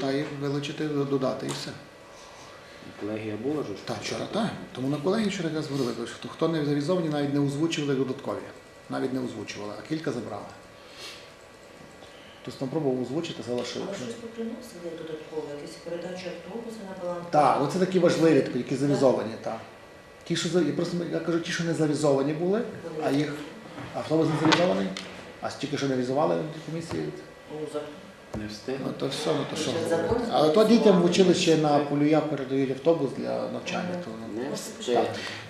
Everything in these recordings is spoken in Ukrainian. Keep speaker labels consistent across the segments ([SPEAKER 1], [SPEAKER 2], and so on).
[SPEAKER 1] Та і вилучити, додати і все.
[SPEAKER 2] Колегія була ж?
[SPEAKER 1] Так, вчора так. Тому на колегії вчора якраз говорили, що хто не завізовані, навіть не озвучували додаткові. Навіть не озвучували, а кілька забрали. Хтось там пробував озвучити, залишив.
[SPEAKER 3] Але щось поприносили додатково, якісь передачі автобуса на баланс.
[SPEAKER 1] Так, оце такі важливі, такі, які завізовані, так. Ті, що я просто я кажу, ті, що не завізовані були, а їх. А хто не завізований? А тільки що не візували комісії?
[SPEAKER 2] Не встиг.
[SPEAKER 1] Ну то все, ну то що
[SPEAKER 3] Вже
[SPEAKER 1] говорити.
[SPEAKER 3] закон
[SPEAKER 1] Але то дітям в училище на полюя передають автобус для навчання. То, ну,
[SPEAKER 2] Не встиг.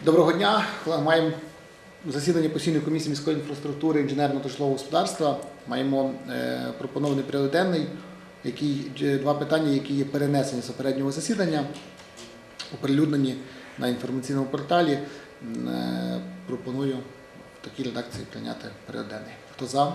[SPEAKER 1] Доброго дня. Маємо засідання постійної комісії міської інфраструктури, інженерного та житлового господарства. Маємо е, пропонований порядок денний, який е, два питання, які є перенесені з попереднього засідання, оприлюднені на інформаційному порталі. М, е, пропоную в такій редакції прийняти порядок денний. Хто за?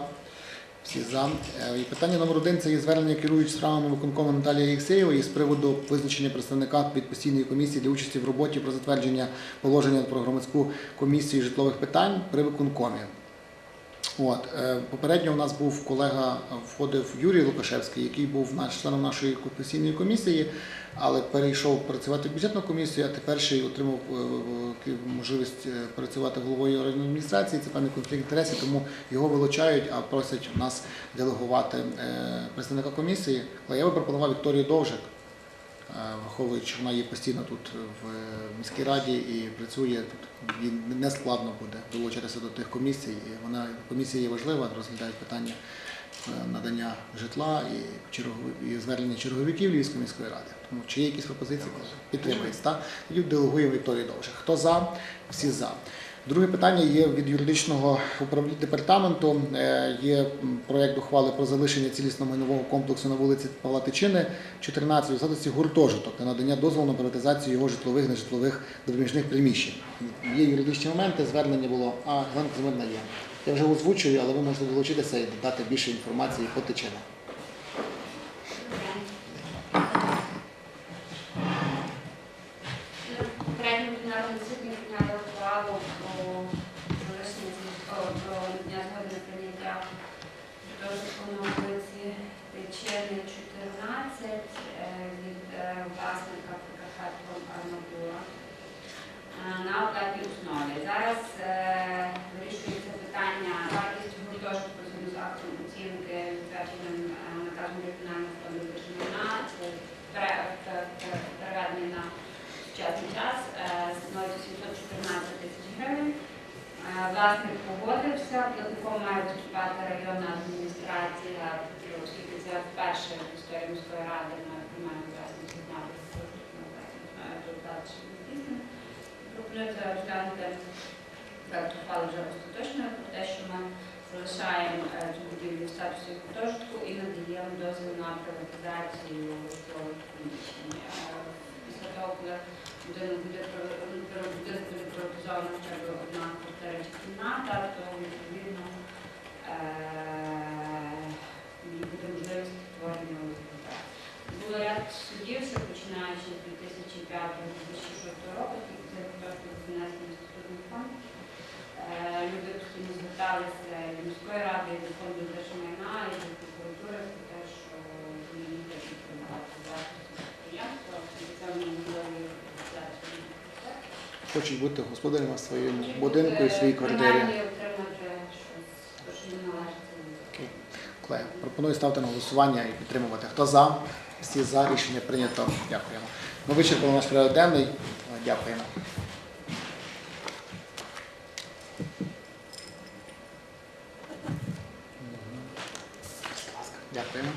[SPEAKER 1] Всі за. Е, І питання номер один це є звернення керуючої справами виконкому Наталії Єксеєвої з приводу визначення представника від постійної комісії для участі в роботі про затвердження положення про громадську комісію житлових питань при виконкомі. От, е, попередньо у нас був колега, е, входив Юрій Лукашевський, який був наш членом нашої постійної комісії, але перейшов працювати в бюджетну комісію, а тепер ще й отримав е, можливість працювати головою районної адміністрації. Це певний конфлікт інтересів, тому його вилучають, а просять нас делегувати представника комісії. Але я би пропонував Вікторію Довжик, враховуючи, вона є постійно тут в міській раді і працює тут. Їй не складно буде долучитися до тих комісій. І вона комісія є важлива, розглядають питання е, надання житла і, чергові- і звернення черговиків Львівської міської ради. Тому чи є якісь пропозиції, підтримується. Тоді делегуємо Вікторію Довжик. Хто за? Всі за. Друге питання є від юридичного управління департаменту. Е, Є м, проект ухвали про залишення цілісного майнового комплексу на вулиці Павла Тичини, 14 у статусі гуртожиток та надання дозволу на приватизацію його житлових нежитлових допоміжних приміщень. Є юридичні моменти, звернення було, а Ганка Змирна є. Я вже озвучую, але ви можете долучитися і дати більше інформації по тичинах.
[SPEAKER 4] Попередньо пленарне засідання прийняли ухвалу про залишення з- о, про дня згоди на прийняття житлового на вулиці Тичини 14 е, від е, власника Прикарпатського арматура е, на оплатній основі. Зараз е, вирішується питання вартість гуртожитку згідно з актом оцінки затвердженим е, наказом регіонального фонду держмайна це пере- пе- пе- переведення на сучасний час е, становить 714 тисяч гривень. Е, Власник погодився, платником має виступати районна адміністрація, оскільки це вперше в історії міської ради ми приймаємо власне з'єднати тут далі здійснено. Пропонується розглянути проект ухвали вже остаточно про те, що ми залишаємо е, цю будівлю в статусі гуртожитку і надаємо дозвіл на приватизацію приміщень. Е, Після того, коли будинок буде приватизовано б одна чи кімната, то відповідно е, буде можливість створення ОСББ. Було ряд судів, що починаючи з 2005-2006 року, це внесені в статутний фонд. Е, Люди постійно зверталися і до міської ради, і до фонду держмайна, і до прокуратури про те, що вони не хочуть приймати власність підприємства, це.
[SPEAKER 1] Хочуть бути господарями в своєму будинку і в своїй квартирі. Пропоную ставити на голосування і підтримувати. Хто за? Всі за. Рішення прийнято. Дякуємо. Ми вичерпали наш порядок денний. Дякуємо. Дякуємо.